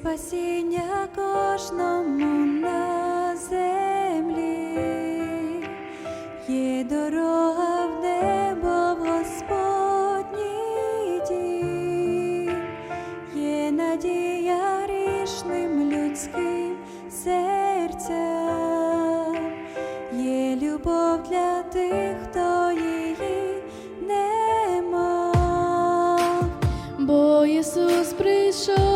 спасіння кожному на землі, є дорога в небо в Господній дім, є надія грішним людським серцям, є любов для тих, хто її не мав. Бо Ісус прийшов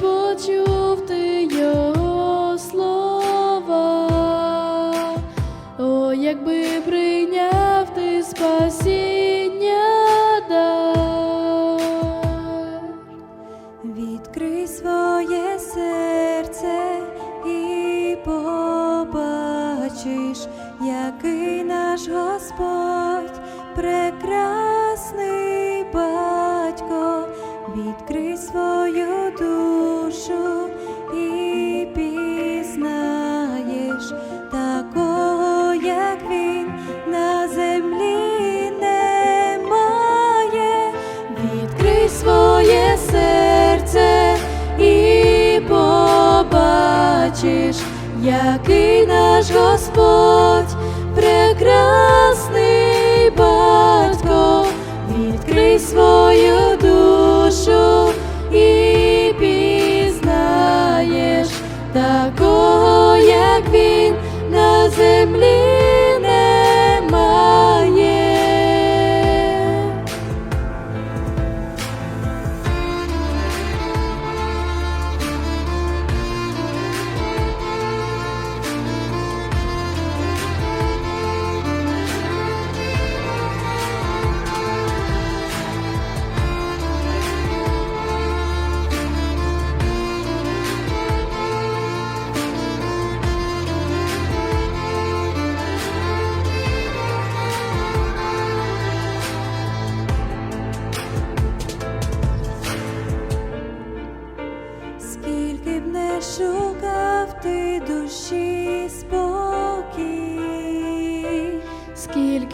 Почув ти його слова, о, якби прийняв ти спасіння. Відкрий своє серце і побачиш, який наш Господь прекрасний батько, відкрий свою душу і пізнаєш такого, як він на землі немає. Відкрий своє серце і побачиш, який наш Господь прекрасний батько, відкрий свою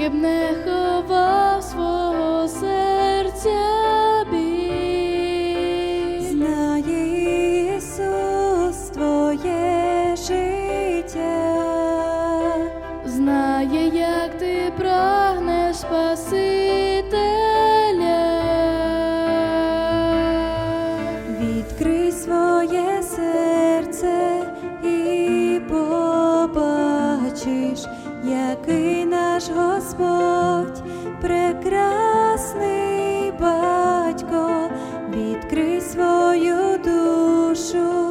Скільки б не ховав свого серця біль, знає Ісус твоє життя, знає, як ти прагнеш Спасителя. Побачиш, який наш Господь прекрасний батько, відкрий свою душу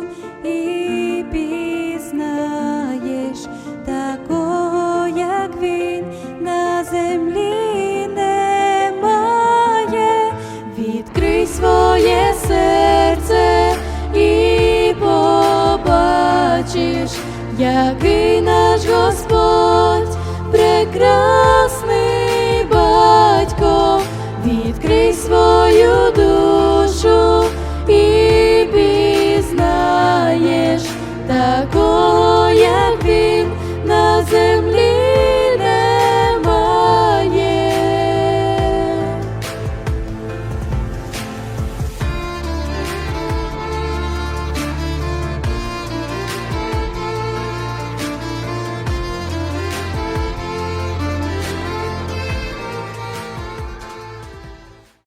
побачиш, який наш Господь прекрасний